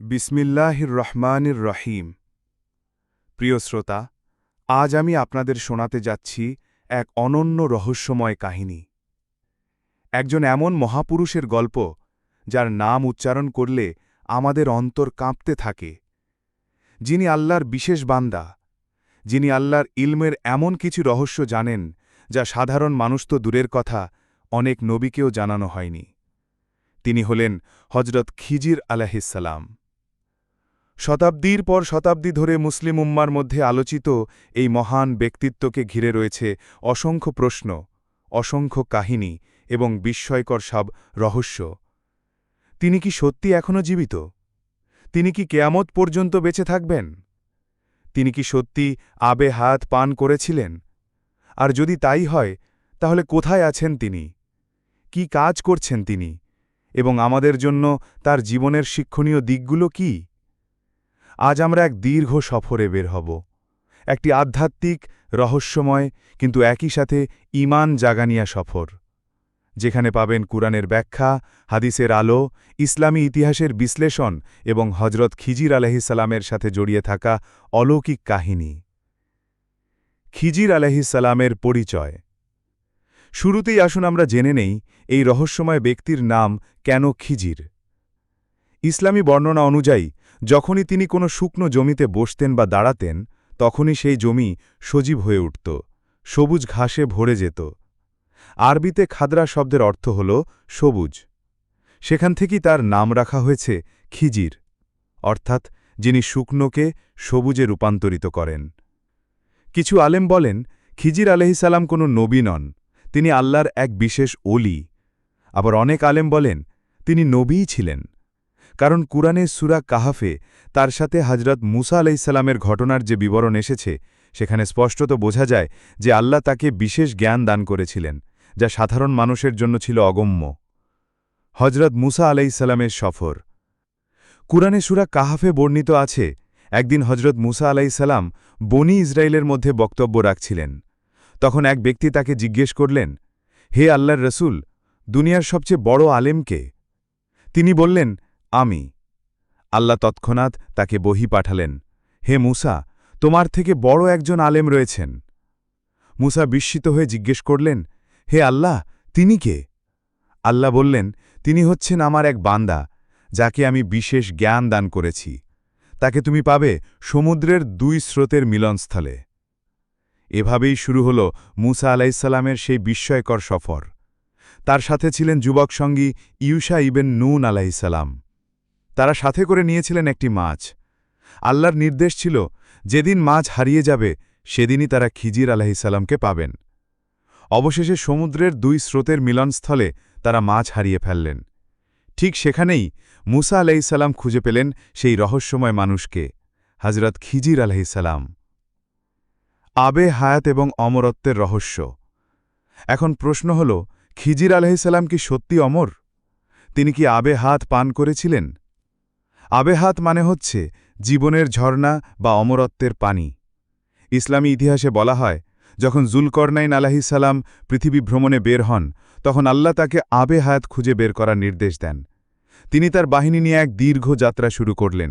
বিসমিল্লাহির রহমানির রহিম। প্রিয় শ্রোতা, আজ আমি আপনাদের শোনাতে যাচ্ছি এক অনন্য রহস্যময় কাহিনী। একজন এমন মহাপুরুষের গল্প, যার নাম উচ্চারণ করলে আমাদের অন্তর কাঁপতে থাকে। যিনি আল্লাহর বিশেষ বান্দা, যিনি আল্লাহর ইলমের এমন কিছু রহস্য জানেন, যা সাধারণ মানুষ তো দূরের কথা, অনেক নবীকেও জানানো হয়নি। তিনি হলেন হজরত খিজির আলাহিসাল্লাম শতাব্দীর পর শতাব্দী ধরে মুসলিম উম্মার মধ্যে আলোচিত এই মহান ব্যক্তিত্বকে ঘিরে রয়েছে অসংখ্য প্রশ্ন, অসংখ্য কাহিনী এবং বিস্ময়কর সব রহস্য। তিনি কি সত্যি এখনও জীবিত? তিনি কি কেয়ামত পর্যন্ত বেঁচে থাকবেন? তিনি কি সত্যি আবে হাত পান করেছিলেন? আর যদি তাই হয়, তাহলে কোথায় আছেন তিনি? কি কাজ করছেন তিনি? এবং আমাদের জন্য তার জীবনের শিক্ষণীয় দিকগুলো কী? আজ আমরা এক দীর্ঘ সফরে বের হব। একটি আধ্যাত্মিক, রহস্যময়, কিন্তু একই সাথে ইমান জাগানিয়া সফর, যেখানে পাবেন কুরআনের ব্যাখ্যা, হাদিসের আলো, ইসলামী ইতিহাসের বিশ্লেষণ এবং হজরত খিজির আলহিসাল্লামের সাথে জড়িয়ে থাকা অলৌকিক কাহিনী। খিজির আলহিসাল্লামের পরিচয়। শুরুতেই আসুন আমরা জেনে নেই এই রহস্যময় ব্যক্তির নাম কেন খিজির। ইসলামী বর্ণনা অনুযায়ী যখনই তিনি কোনো শুকনো জমিতে বসতেন বা দাঁড়াতেন, তখনই সেই জমি সজীব হয়ে উঠত, সবুজ ঘাসে ভরে যেত। আরবিতে খাদরা শব্দের অর্থ হল সবুজ। সেখান থেকেই তার নাম রাখা হয়েছে খিজির, অর্থাৎ যিনি শুকনোকে সবুজে রূপান্তরিত করেন। কিছু আলেম বলেন, খিজির আলহিসাল্লাম কোনো নবী নন, তিনি আল্লাহর এক বিশেষ অলি আবার অনেক আলেম বলেন, তিনি নবীই ছিলেন। কারণ কুরআনে সুরা কাহাফে তার সাথে হজরত মুসা আলাইসাল্লামের ঘটনার যে বিবরণ এসেছে, সেখানে স্পষ্টত বোঝা যায় যে আল্লাহ তাকে বিশেষ জ্ঞান দান করেছিলেন, যা সাধারণ মানুষের জন্য ছিল অগম্য। হজরত মুসা আলাইসাল্লামের সফর। কুরআনে সুরা কাহাফে বর্ণিত আছে, একদিন হজরত মুসা আলাইসাল্লাম বনি ইসরায়েলের মধ্যে বক্তব্য রাখছিলেন। তখন এক ব্যক্তি তাকে জিজ্ঞেস করলেন, হে আল্লাহর রসুল, দুনিয়ার সবচেয়ে বড় আলেমকে? তিনি বললেন আমি। আল্লাহ তৎক্ষণাৎ তাকে বহি পাঠালেন, হে মুসা, তোমার থেকে বড় একজন আলেম রয়েছেন। মুসা বিস্মিত হয়ে জিজ্ঞেস করলেন, হে আল্লাহ, তিনি কে? আল্লাহ বললেন, তিনি হচ্ছেন আমার এক বান্দা, যাকে আমি বিশেষ জ্ঞান দান করেছি। তাকে তুমি পাবে সমুদ্রের দুই স্রোতের মিলনস্থলে। এভাবেই শুরু হল মুসা আলাইসাল্লামের সেই বিস্ময়কর সফর। তার সাথে ছিলেন যুবক সঙ্গী ইউসা ইবেন নুন আলাইসাল্লাম তারা সাথে করে নিয়েছিলেন একটি মাছ। আল্লাহর নির্দেশ ছিল, যেদিন মাছ হারিয়ে যাবে, সেদিনই তারা খিজির আলাহিসাল্লামকে পাবেন। অবশেষে সমুদ্রের দুই স্রোতের মিলনস্থলে তারা মাছ হারিয়ে ফেললেন। ঠিক সেখানেই মুসা আলাইসাল্লাম খুঁজে পেলেন সেই রহস্যময় মানুষকে হজরত খিজির আলহিসাল্লাম আবে হায়াত এবং অমরত্বের রহস্য। এখন প্রশ্ন হল, খিজির আলহিসাল্লাম কি সত্যি অমর? তিনি কি আবে হাত পান করেছিলেন? আবেহাত মানে হচ্ছে জীবনের ঝর্ণা বা অমরত্বের পানি। ইসলামী ইতিহাসে বলা হয়, যখন জুলকর্নাইন আলাহিসাল্লাম পৃথিবী ভ্রমণে বের হন, তখন আল্লাহ তাকে আবে হায়াত খুঁজে বের করার নির্দেশ দেন। তিনি তার বাহিনী নিয়ে এক দীর্ঘ যাত্রা শুরু করলেন।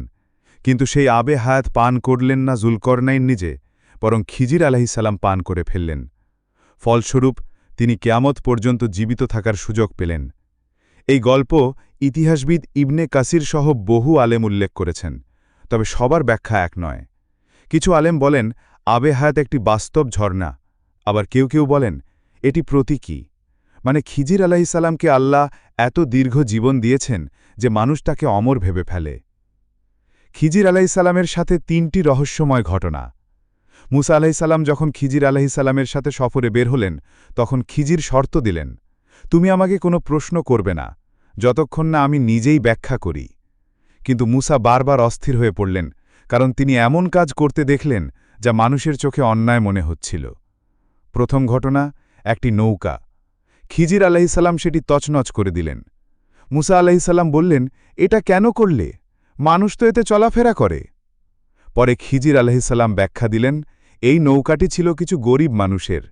কিন্তু সেই আবে হায়াত পান করলেন না জুলকর্নাইন নিজে, বরং খিজির আলাহিসাল্লাম পান করে ফেললেন। ফলস্বরূপ, তিনি কেয়ামত পর্যন্ত জীবিত থাকার সুযোগ পেলেন। এই গল্প ইতিহাসবিদ ইবনে কাসির সহ বহু আলেম উল্লেখ করেছেন, তবে সবার ব্যাখ্যা এক নয়। কিছু আলেম বলেন, আবে হায়াত একটি বাস্তব ঝর্ণা। আবার কেউ কেউ বলেন, এটি প্রতীকী। মানে খিজির আলাহিসাল্লামকে আল্লাহ এত দীর্ঘ জীবন দিয়েছেন যে মানুষ তাকে অমর ভেবে ফেলে। খিজির আলাহিসাল্লামের সাথে তিনটি রহস্যময় ঘটনা। মুসা আলাহিসাল্লাম যখন খিজির আলাহিসাল্লামের সাথে সফরে বের হলেন, তখন খিজির শর্ত দিলেন, তুমি আমাকে কোনো প্রশ্ন করবে না। যতক্ষণ না আমি নিজেই ব্যাখ্যা করি। কিন্তু মুসা বারবার অস্থির হয়ে পড়লেন, কারণ তিনি এমন কাজ করতে দেখলেন যা মানুষের চোখে অন্যায় মনে হচ্ছিল। প্রথম ঘটনা, একটি নৌকা। খিজির আলাহিসাল্লাম সেটি তছনছ করে দিলেন। মুসা আলাহিসাল্লাম বললেন, এটা কেন করলে? মানুষ তো এতে চলাফেরা করে। পরে খিজির আলাহিসাল্লাম ব্যাখ্যা দিলেন, এই নৌকাটি ছিল কিছু গরিব মানুষের।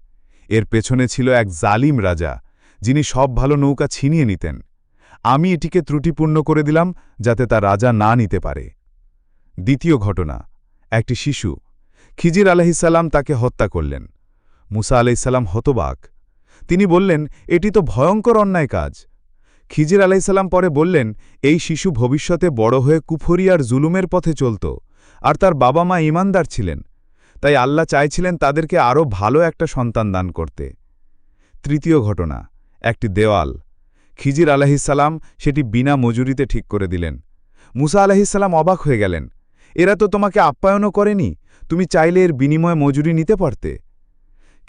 এর পেছনে ছিল এক জালিম রাজা, যিনি সব ভালো নৌকা ছিনিয়ে নিতেন। আমি এটিকে ত্রুটিপূর্ণ করে দিলাম যাতে তা রাজা না নিতে পারে। দ্বিতীয় ঘটনা, একটি শিশু, খিজির আলহিসাল্লাম তাকে হত্যা করলেন। মুসা আলাইসাল্লাম হতবাক। তিনি বললেন, এটি তো ভয়ঙ্কর অন্যায় কাজ। খিজির আলাইসাল্লাম পরে বললেন, এই শিশু ভবিষ্যতে বড় হয়ে কুফরিয়ার জুলুমের পথে চলত, আর তার বাবা মা ইমানদার ছিলেন। তাই আল্লাহ চাইছিলেন তাদেরকে আরও ভালো একটা সন্তান দান করতে। তৃতীয় ঘটনা, একটি দেওয়াল। খিজির আলাহিসাল্লাম সেটি বিনা মজুরিতে ঠিক করে দিলেন। মুসা আলাহিসাল্লাম অবাক হয়ে গেলেন। এরা তো তোমাকে আপ্যায়নও করেনি, তুমি চাইলে এর বিনিময়ে মজুরি নিতে পারতে।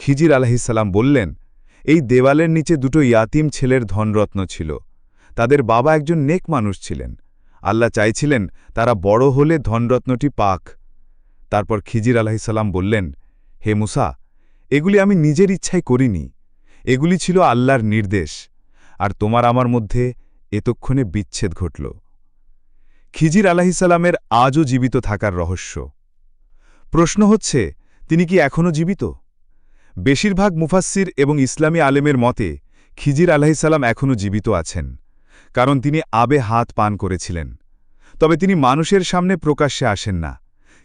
খিজির আলাহিসাল্লাম বললেন, এই দেওয়ালের নিচে দুটো ইয়াতিম ছেলের ধনরত্ন ছিল। তাদের বাবা একজন নেক মানুষ ছিলেন। আল্লাহ চাইছিলেন তারা বড় হলে ধনরত্নটি পাক। তারপর খিজির আলাহিসাল্লাম বললেন, হে মুসা, এগুলি আমি নিজের ইচ্ছাই করিনি। এগুলি ছিল আল্লাহর নির্দেশ। আর তোমার আমার মধ্যে এতক্ষণে বিচ্ছেদ ঘটল। খিজির আলাহিসাল্লামের আজও জীবিত থাকার রহস্য। প্রশ্ন হচ্ছে, তিনি কি এখনও জীবিত? বেশিরভাগ মুফাসির এবং ইসলামী আলেমের মতে, খিজির আলাহিসাল্লাম এখনও জীবিত আছেন, কারণ তিনি আবে হাত পান করেছিলেন। তবে তিনি মানুষের সামনে প্রকাশ্যে আসেন না,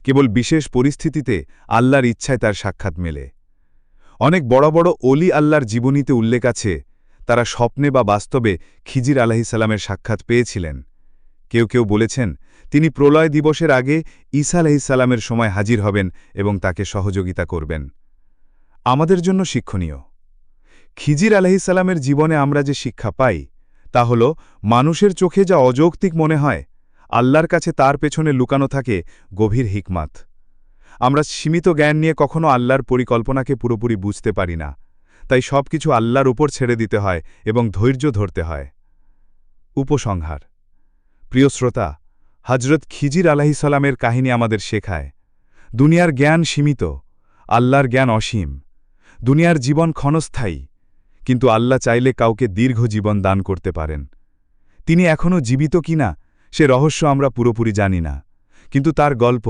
কেবল বিশেষ পরিস্থিতিতে আল্লাহর ইচ্ছায় তার সাক্ষাৎ মেলে। অনেক বড় বড় অলি আল্লাহর জীবনীতে উল্লেখ আছে তারা স্বপ্নে বা বাস্তবে খিজির আলাহিসাল্লামের সাক্ষাৎ পেয়েছিলেন। কেউ কেউ বলেছেন, তিনি প্রলয় দিবসের আগে ঈসা আলাহিসাল্লামের সময় হাজির হবেন এবং তাকে সহযোগিতা করবেন। আমাদের জন্য শিক্ষণীয়। খিজির আলাহিসাল্লামের জীবনে আমরা যে শিক্ষা পাই, তা হল মানুষের চোখে যা অযৌক্তিক মনে হয়, আল্লাহর কাছে তার পেছনে লুকানো থাকে গভীর হিকমাত। আমরা সীমিত জ্ঞান নিয়ে কখনো আল্লাহর পরিকল্পনাকে পুরোপুরি বুঝতে পারি না। তাই সব কিছু আল্লাহর উপর ছেড়ে দিতে হয় এবং ধৈর্য ধরতে হয়। উপসংহার। প্রিয় শ্রোতা হজরত খিজির আলাহিসাল্লামের কাহিনী আমাদের শেখায়। দুনিয়ার জ্ঞান সীমিত, আল্লাহর জ্ঞান অসীম। দুনিয়ার জীবন ক্ষণস্থায়ী, কিন্তু আল্লাহ চাইলে কাউকে দীর্ঘ জীবন দান করতে পারেন। তিনি এখনও জীবিত কিনা সে রহস্য আমরা পুরোপুরি জানি না। কিন্তু তার গল্প,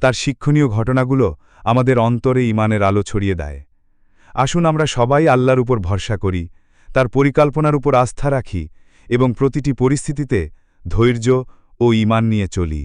তার শিক্ষণীয় ঘটনাগুলো আমাদের অন্তরে ইমানের আলো ছড়িয়ে দেয়। আসুন আমরা সবাই আল্লাহর উপর ভরসা করি, তার পরিকল্পনার উপর আস্থা রাখি এবং প্রতিটি পরিস্থিতিতে ধৈর্য ও ইমান নিয়ে চলি।